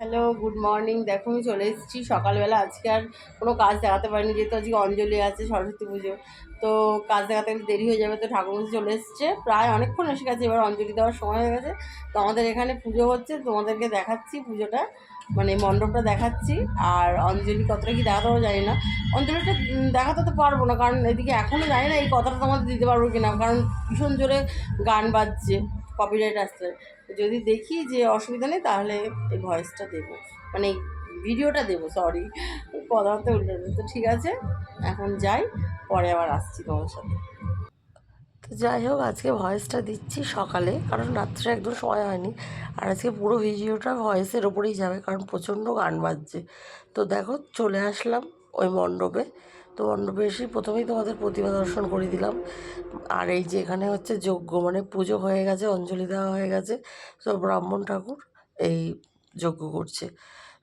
Hello good morning দেখো, আমি চলে এসেছি। সকালবেলা আজকে আর কোনো কাজ দেখাতে পারিনি, যেহেতু আজকে অঞ্জলি আছে, সরস্বতী পুজো। তো কাজ দেখাতে দেরি হয়ে যাবে, তো ঠাকুর চলে এসেছে। প্রায় অনেকক্ষণ এসে গেছে, এবার অঞ্জলি দেওয়ার সময় হয়ে গেছে। তো আমাদের এখানে পুজো হচ্ছে, তোমাদেরকে দেখাচ্ছি পুজোটা মানে মণ্ডপটা দেখাচ্ছি। আর অঞ্জলি কতটা কি দেখাতে পারব জানি না। অঞ্জলিটা দেখাতে তো পারব না, কারণ এদিকে এখনও জানি না এই কথাটা তোমাদের দিতে পারব কিনা, কারণ ভীষণ জোরে গান বাজছে কপিরাইট আসলে। যদি দেখি যে অসুবিধা নেই, তাহলে এই ভয়েসটা দেবো। মানে ভিডিওটা দেবো সরি কথা বলতে উল্টে। তো ঠিক আছে, এখন যাই, পরে আবার আসছি তোমার সাথে। তো যাই হোক, আজকে ভয়েসটা দিচ্ছি সকালে, কারণ রাত্রে একদম সময় হয়নি। আর আজকে পুরো ভিডিওটা ভয়েসের ওপরেই যাবে, কারণ প্রচণ্ড গান বাজছে। তো দেখো, চলে আসলাম ওই মণ্ডপে। তো এসে প্রথমেই তোমাদের প্রতিমা দর্শন করে দিলাম। আর এই যে এখানে হচ্ছে যজ্ঞ মানে পুজো হয়ে গেছে, অঞ্জলি দেওয়া হয়ে গেছে। তো ব্রাহ্মণ ঠাকুর এই যজ্ঞ করছে।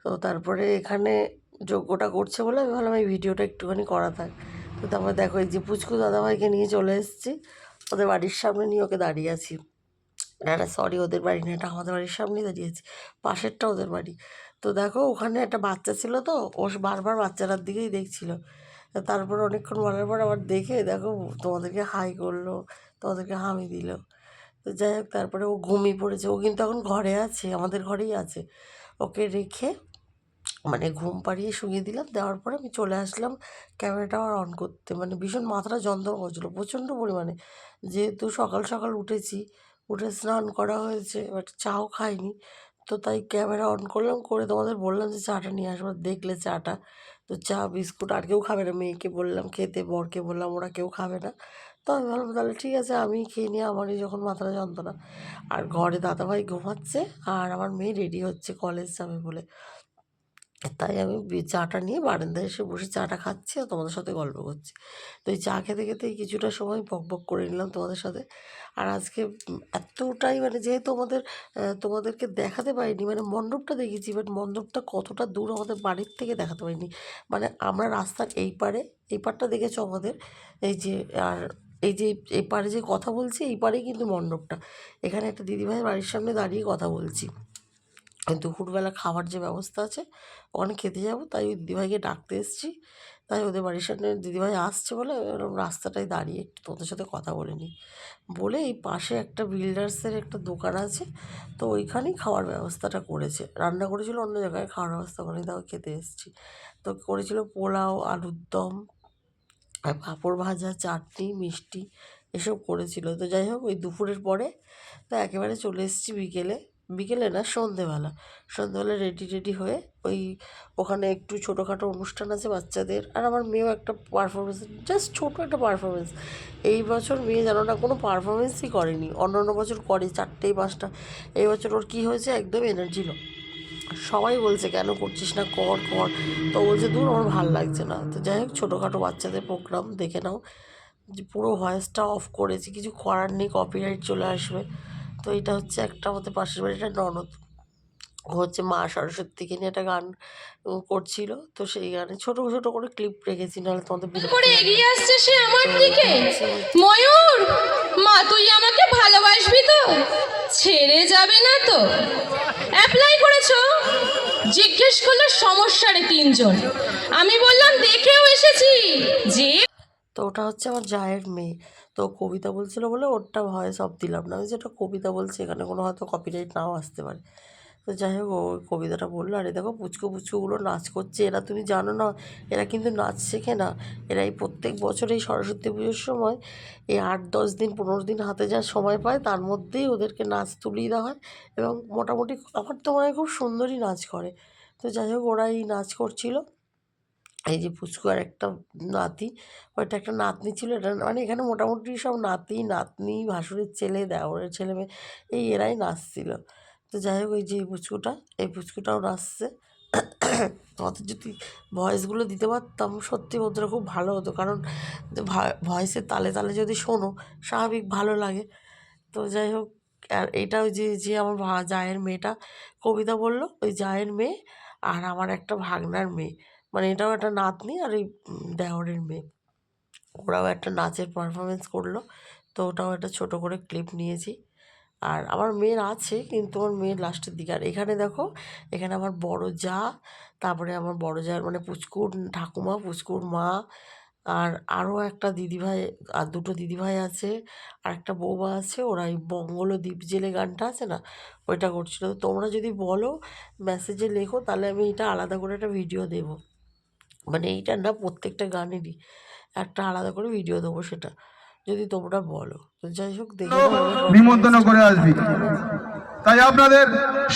তো তারপরে এখানে যজ্ঞটা করছে বলে আমি ভাবলাম এই ভিডিওটা একটুখানি করা থাক। তো তারপর দেখো এই যে পুচকু দাদাভাইকে নিয়ে চলে এসেছি। ওদের বাড়ির সামনে নিয়ে ওকে দাঁড়িয়ে আছি। না না সরি ওদের বাড়ি না, এটা আমাদের বাড়ির সামনেই দাঁড়িয়ে আছি। পাশেরটা ওদের বাড়ি। তো দেখো ওখানে একটা বাচ্চা ছিল তো, ও বারবার বাচ্চাটার দিকেই দেখছিল। তারপর অনেকক্ষণ বলার পর আবার দেখে, দেখো তোমাদেরকে হাই করল, তোমাদেরকে হামি দিল। তো যাই হোক, তারপরে ও ঘুমিয়ে পড়েছে। ও কিন্তু এখন ঘরে আছে, আমাদের ঘরেই আছে। ওকে রেখে মানে ঘুম পাড়িয়ে শুয়ে দিলাম। দেওয়ার পরে আমি চলে আসলাম ক্যামেরাটা আবার অন করতে। মানে ভীষণ মাথাটা যন্ত্রণা করছিল, প্রচণ্ড পরিমাণে। যেহেতু সকাল সকাল উঠেছি, উঠে স্নান করা হয়েছে বাট চাও খাইনি। তো তাই ক্যামেরা অন করলাম, করে তোমাদের বললাম যে চাটা নিয়ে আসব, দেখলে চাটা। তো চা, বিস্কুট আর কেউ খাবে না, মেয়েকে বললাম, খেতে, বরকে বললাম, ওরা কেউ খাবে না। তো আমি ভাবলাম তাহলে ঠিক আছে, আমি খেয়ে নিয়ে আমারই যখন মাথাটা যন্ত্রণা। আর ঘরে দাদাভাই ঘুমাচ্ছে, আর আমার মেয়ে রেডি হচ্ছে কলেজ যাবে বলে। তাই আমি চাটা নিয়ে বারান্দায় এসে বসে চাটা খাচ্ছি আর তোমাদের সাথে গল্প করছি। তো এই চা খেতে খেতেই কিছুটা সময় বক বক করে নিলাম তোমাদের সাথে। আর আজকে এতটাই মানে যেহেতু আমাদের তোমাদেরকে দেখাতে পারিনি মানে মণ্ডপটা দেখেছি বাট মণ্ডপটা কতটা দূর আমাদের বাড়ির থেকে দেখাতে পারিনি। মানে আমরা রাস্তার এই পারে, এই পারটা দেখেছ আমাদের? এই যে, আর এই যে, এই পারে যে কথা বলছি, এই পারেই কিন্তু মণ্ডপটা। এখানে একটা দিদিভাইয়ের বাড়ির সামনে দাঁড়িয়ে কথা বলছি। দুপুরবেলা খাবার যে ব্যবস্থা আছে, ওখানে খেতে যাব। তাই ওই দিদিভাইকে ডাকতে এসেছি। তাই ওদের বাড়ির সামনে দিদিভাই আসছে বলে এরকম রাস্তাটায় দাঁড়িয়ে একটু তোদের সাথে কথা বলে নিই। বলে এই পাশে একটা বিল্ডার্সের একটা দোকান আছে, তো ওইখানেই খাওয়ার ব্যবস্থাটা করেছে। রান্না করেছিল অন্য জায়গায় খাওয়ার ব্যবস্থা করে তাও খেতে এসেছি। তো করেছিল পোলাও, আলুর দম আর পাঁপড় ভাজা, চাটনি, মিষ্টি, এসব করেছিল। তো যাই হোক, ওই দুপুরের পরে তো একেবারে চলে এসেছি বিকেলে। বিকেলে না সন্ধেবেলা। সন্ধেবেলা রেডি রেডি হয়ে ওই ওখানে একটু ছোটোখাটো অনুষ্ঠান আছে বাচ্চাদের। আর আমার মেয়েও একটা পারফরমেন্স জাস্ট ছোটো একটা পারফরমেন্স এই বছর মেয়ে জানো না কোনো পারফরমেন্সই করেনি। অন্য অন্য বছর করে চারটেই পাঁচটা। এই বছর ওর কী হয়েছে? একদম এনার্জি লো সবাই বলছে, কেন করছিস না? কর কর। তো বলছে, দূর, আমার ভালো লাগছে না। তো যাই হোক, ছোটোখাটো বাচ্চাদের প্রোগ্রাম দেখে নাও। যে পুরো ভয়েসটা অফ করেছি, কিছু করার নেই কপিরাইট চলে আসবে। তো এটা হচ্ছে একটা আমাদের পাশের বাড়িটা ননদ। হচ্ছে মা সরস্বতীকে নিয়ে একটা গান করছিল। তো সেই গানে ছোটো ছোটো করে ক্লিপ রেখেছি নাহলে তোমাদের করে এগিয়ে আসছে সে আমার দিকে। ময়ূর মা তুই আমাকে ভালোবাসবি তো? ছেড়ে যাবে না তো? অ্যাপ্লাই করেছ? জিজ্ঞেস করল সমস্যারে তিনজন। আমি বললাম দেখেও এসেছি। যে তো ওটা হচ্ছে আমার জায়ের মেয়ে। তো কবিতা বলছিল বলে ওরটা ভয়েস অফ দিলাম না। আমি যেটা কবিতা বলছি এখানে কোনো হয়তো কপিরাইট নাও আসতে পারে। তো যাই হোক ওই কবিতাটা বলল, আরে দেখো পুচকু পুচকুগুলো নাচ করছে। এরা তুমি জানো না, এরা কিন্তু নাচ শেখে না। এরা এই প্রত্যেক বছর এই সরস্বতী পুজোর সময় এই আট, দশ দিন, পনেরো দিন হাতে যা সময় পায়, তার মধ্যেই ওদেরকে নাচ তুলিয়ে দেওয়া হয় এবং মোটামুটি আমার তো মনে হয় খুব সুন্দরই নাচ করে। তো যাই হোক, ওরা এই নাচ করছিল। এই যে পুচকু আর একটা নাতি ওইটা একটা নাতনি ছিল, এটা মানে এখানে মোটামুটি সব নাতি, নাতনি, ভাসুরের ছেলে, দেওরের ছেলে মেয়ে, এই এরাই নাচছিল। তো যাই হোক ওই যে এই পুচকুটা এই পুচকুটাও নাচছে। আমাদের যদি ভয়েসগুলো দিতে পারতাম, সত্যি বন্ধুরা খুব ভালো হতো। কারণ ভয়েসের তালে তালে যদি শোনো, স্বাভাবিক ভালো লাগে। তো যাই হোক, আর এটা ওই যে যে আমার জায়ের মেয়েটা, কবিতা বলল, ওই জায়ের মেয়ে আর আমার একটা ভাগনার মেয়ে। মানে এটাও একটা নাতনি আর এই দেওরের মেয়ে। ওরাও একটা নাচের পারফরমেন্স করল। তো ওটাও একটা ছোটো করে ক্লিপ নিয়েছি। আর আমার মেয়ের আছে, কিন্তু আমার মেয়ের লাস্টের দিকে। আর এখানে দেখো, এখানে আমার বড় যা, তারপরে আমার বড় যার মানে পুচকুর ঠাকুমা, পুচকুর মা, আর আরও একটা দিদিভাই, আর দুটো দিদিভাই আছে, আর একটা বৌমা আছে। ওরা এই বঙ্গল দ্বীপ জেলে গানটা আছে না, ওইটা করছিল। তোমরা যদি বলো মেসেজে লেখো, তাহলে আমি এটা আলাদা করে একটা ভিডিও দেবো। মানে এইটা না প্রত্যেকটা গানেরই একটা আলাদা করে ভিডিও দেবো সেটা। যদি তোমরা বলো তো যাই হোক দেখে নিমন্ত্রণ করে আসবি। তাই আপনাদের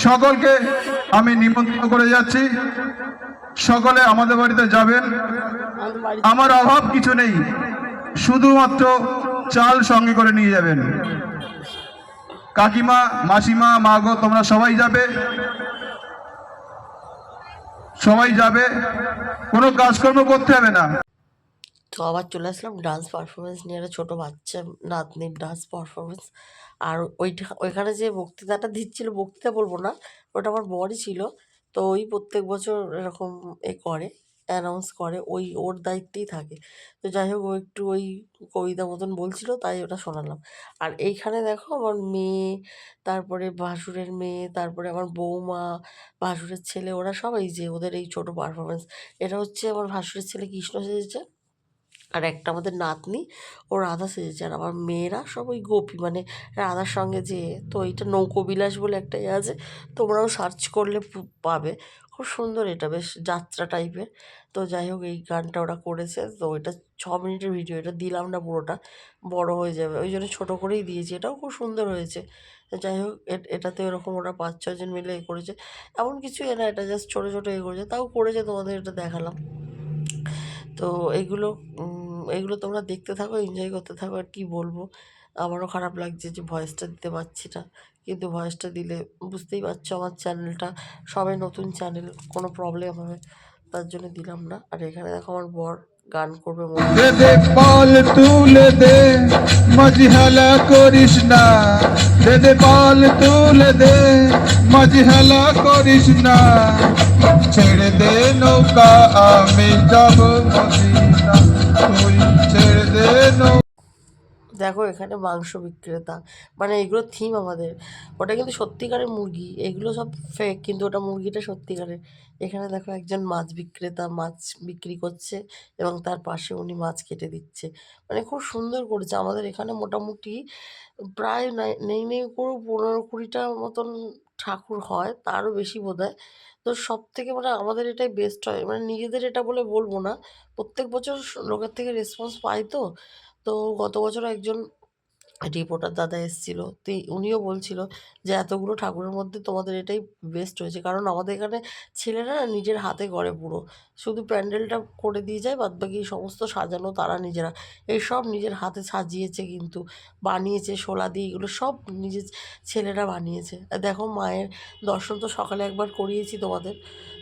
সকলকে আমি নিমন্ত্রণ করে যাচ্ছি। সকলে আমাদের বাড়িতে যাবেন। আমার অভাব কিছু নেই। শুধুমাত্র চাল সঙ্গে করে নিয়ে যাবেন। কাকিমা মাসিমা মাগো তোমরা সবাই যাবে। সবাই যাবে, কোনো কাজকর্ম করতে হবে না। তো আবার চলে আসলাম ডান্স পারফরমেন্স নিয়ে একটা ছোটো বাচ্চা, নাতনির ডান্স পারফরমেন্স আর ওইটা, ওইখানে যে বক্তৃতাটা দিচ্ছিল, বক্তৃতা বলব না ওটা আমার বরই ছিল। তো ওই প্রত্যেক বছর এরকম এ করে। অ্যানাউন্স করে, ওই ওর দায়িত্বেই থাকে। তো যাই হোক, ও একটু ওই কবিতা মতন বলছিল, তাই ওটা শোনালাম। আর এইখানে দেখো, আমার মেয়ে, তারপরে ভাসুরের মেয়ে, তারপরে আমার বৌমা, ভাসুরের ছেলে, ওরা সবাই যে ওদের এই ছোটো পারফরমেন্স এটা হচ্ছে আমার ভাসুরের ছেলে কৃষ্ণ সেজেছে, আর একটা আমাদের নাতনি, ও রাধা সেজেছে। আর আমার মেয়েরা সব ওই গোপী মানে রাধার সঙ্গে যে, তো এইটা নৌকোবিলাস বলে একটা ইয়ে আছে, তোমরাও সার্চ করলে পাবে। খুব সুন্দর এটা, বেশ যাত্রা টাইপের তো যাই হোক, এই গানটা ওরা করেছে। তো এটা ছ মিনিটের ভিডিও এটা দিলাম না পুরোটা, বড় হয়ে যাবে। ওই জন্য ছোটো করেই দিয়েছি, এটাও খুব সুন্দর হয়েছে। যাই হোক এটাতে এরকম ওরা পাঁচ ছজন মিলে এ করেছে। এমন কিছু এ না, এটা জাস্ট ছোটো ছোটো এ করেছে। তাও করেছে, তোমাদের এটা দেখালাম। তো এগুলো এগুলো তোমরা দেখতে থাকো এনজয় করতে থাকো, আর কি বলব? আমারও খারাপ লাগছে যে ভয়েসটা দিতে পারছি না। কিন্তু ভয়েসটা দিলে বুঝতেই পারছ আমার চ্যানেলটা সবাই নতুন চ্যানেল কোনো প্রবলেম হবে। তার জন্য দিলাম না। আর এখানে দেখো আমার বর গান করবে দে পাল তুলে দে মজহালা করিস না। দে পাল তুলে দে মজহালা করিস না। ছেড়ে দে নৌকা, আমি যাব মদিনা দেখো এখানে মাংস বিক্রেতা। মানে এগুলো থিম আমাদের। ওটা কিন্তু সত্যিকারের মুরগি। এগুলো সব ফেক কিন্তু ওটা মুরগিটা সত্যিকারের। এখানে দেখো একজন মাছ বিক্রেতা মাছ বিক্রি করছে এবং তার পাশে উনি মাছ কেটে দিচ্ছে। মানে খুব সুন্দর করেছে। আমাদের এখানে মোটামুটি প্রায় নেই নেই করে পনেরো কুড়িটার মতন ঠাকুর হয়, তারও বেশি বোধ হয় তো সব থেকে মানে আমাদের এটাই বেস্ট হয়। মানে নিজেদের এটা বলে বলব না। প্রত্যেক বছর লোকের থেকে রেসপন্স পাই তো। তো গত বছর একজন রিপোর্টার দাদা এসেছিল, তো উনিও বলছিল যে এতগুলো ঠাকুরের মধ্যে তোমাদের এটাই বেস্ট হয়েছে। কারণ আমাদের এখানে ছেলেরা নিজের হাতে করে পুরো। শুধু প্যান্ডেলটা করে দিয়ে যায় বাদ বাকি সমস্ত সাজানো তারা নিজেরা। এই সব নিজের হাতে সাজিয়েছে কিন্তু, বানিয়েছে শোলা দিয়ে এগুলো সব নিজের ছেলেরা বানিয়েছে। দেখো মায়ের দর্শন তো সকালে একবার করিয়েছি তোমাদের,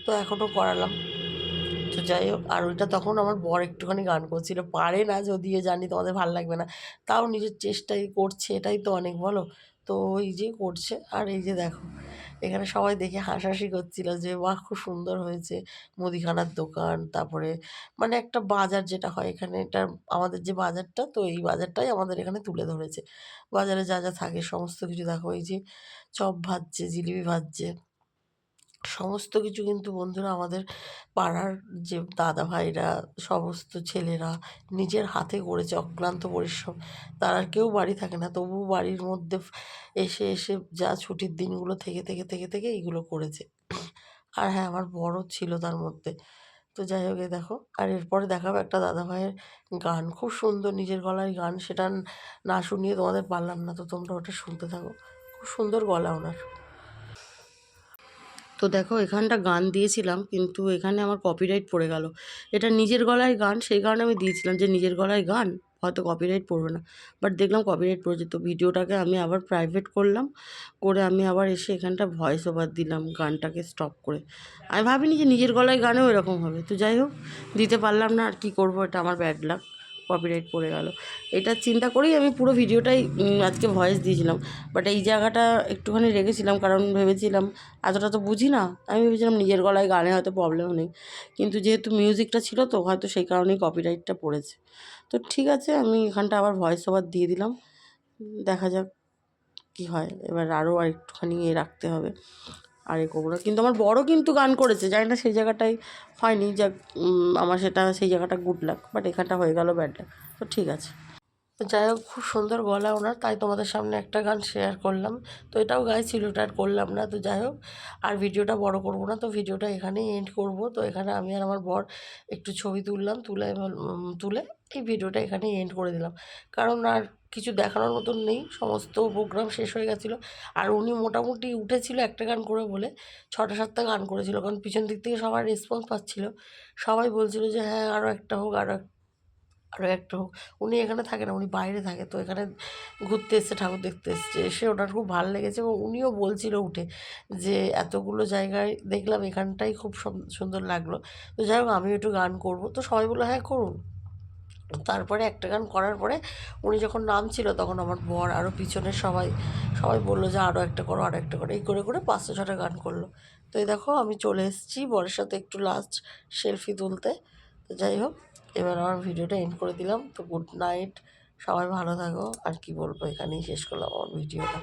তো এখনও করালাম। তো যাই হোক, আর ওইটা তখন আমার বর একটুখানি গান করছিল, পারে না যদিও জানি তোমাদের ভালো লাগবে না। তাও নিজের চেষ্টাই করছে, এটাই তো অনেক, বলো? তো এই যে করছে, আর এই যে দেখো, এখানে সবাই দেখে হাসাহাসি করছিল যে, বাহ, খুব সুন্দর হয়েছে মুদিখানার দোকান। তারপরে মানে একটা বাজার যেটা হয় এখানে, এটা আমাদের যে বাজারটা, তো এই বাজারটাই আমাদের এখানে তুলে ধরেছে। বাজারে যা যা থাকে, সমস্ত কিছু দেখো, এই যে চপ ভাজছে, জিলিপি ভাজছে। সমস্ত কিছু কিন্তু বন্ধুরা আমাদের পাড়ার যে দাদা ভাইরা সমস্ত ছেলেরা নিজের হাতে করেছে অক্লান্ত পরিশ্রম। তারা কেউ বাড়ি থাকে না তবু বাড়ির মধ্যে এসে এসে যা ছুটির দিনগুলো থেকে থেকে থেকে থেকে এইগুলো করেছে। আর হ্যাঁ আমার বড় ছিল তার মধ্যে। তো যাই হোক দেখো। আর এরপরে দেখাবো একটা দাদা ভাইয়ের গান। খুব সুন্দর নিজের গলায় গান, সেটা না শুনিয়ে তোমাদের পারলাম না, তো তোমরা ওটা শুনতে থাকো। খুব সুন্দর গলা ওনার। তো দেখো এখানটা গান দিয়েছিলাম, কিন্তু এখানে আমার কপিরাইট পড়ে গেল। এটা নিজের গলায় গান, সেই কারণে আমি দিয়েছিলাম যে নিজের গলায় গান, হয়তো কপিরাইট পড়বে না। বাট দেখলাম কপিরাইট পড়েছে, তো ভিডিওটাকে আমি আবার প্রাইভেট করলাম, করে আমি আবার এসে এখানটা ভয়েস ওভার দিলাম গানটাকে স্টপ করে। আমি ভাবিনি যে নিজের গলায় গানেও এরকম হবে, তো যাই হোক, দিতে পারলাম না আর কি করব, এটা আমার ব্যাড লাক কপিরাইট পড়ে গেল। এটা চিন্তা করেই আমি পুরো ভিডিওটাই আজকে ভয়েস দিয়েছিলাম। বাট এই জায়গাটা একটুখানি রেখেছিলাম কারণ ভেবেছিলাম, এতটা তো বুঝি না। আমি ভেবেছিলাম নিজের গলায় গানে হয়তো প্রবলেম নেই। কিন্তু যেহেতু মিউজিকটা ছিল তো, হয়তো সেই কারণেই কপিরাইটটা পড়েছে। তো ঠিক আছে, আমি এখানটা আবার ভয়েস ওভার দিয়ে দিলাম। দেখা যাক কি হয়। এবার আরও আর একটুখানি এ রাখতে হবে। আর না কিন্তু আমার বড় কিন্তু গান করেছে, জানি না সেই জায়গাটাই হয়নি যা আমার সেটা, সেই জায়গাটা গুড লাক বাট এখানটা হয়ে গেল ব্যাড লাক তো ঠিক আছে। তো যাই হোক, খুব সুন্দর গলা ওনার, তাই তোমাদের সামনে একটা গান শেয়ার করলাম, তো এটাও গাইছিল ওটা আর করলাম না, তো যাই হোক, আর ভিডিওটা বড় করব না, তো ভিডিওটা এখানেই এন্ড করব, তো এখানে আমি আর আমার বর একটু ছবি তুললাম, তুলে তুলে এই ভিডিওটা এখানেই এন্ড করে দিলাম। কারণ আর কিছু দেখানোর মতন নেই, সমস্ত প্রোগ্রাম শেষ হয়ে গেছিল। আর উনি মোটামুটি উঠেছিল একটা গান করে বলে, ছটা সাতটা গান করেছিল। কারণ পিছন দিক থেকে সবার রেসপন্স পাচ্ছিল। সবাই বলছিল যে হ্যাঁ আরও একটা হোক আরও আরও একটা হোক। উনি এখানে থাকে না, উনি বাইরে থাকে। তো এখানে ঘুরতে এসছে, ঠাকুর দেখতে এসছে। এসে ওনার খুব ভালো লেগেছে এবং উনিও বলছিল উঠে যে, এতগুলো জায়গায় দেখলাম, এখানটাই খুব সুন- সুন্দর লাগল। তো যাই হোক আমি একটু গান করব। তো সবাই বলল হ্যাঁ করুন। তারপরে একটা গান করার পরে উনি যখন নামছিল তখন আমার বর আরও পিছনে সবাই সবাই বলল যে আরও একটা করো আরও একটা করো, এই করে করে পাঁচশো ছটা গান করল। তো এই দেখো আমি চলে এসেছি বরের সাথে একটু লাস্ট সেলফি তুলতে। তো যাই হোক, এবার আমার ভিডিওটা এন্ড করে দিলাম। তো গুড নাইট সবাই ভালো থাকো। আর কি বলব, এখানেই শেষ করলাম আমার ভিডিওটা।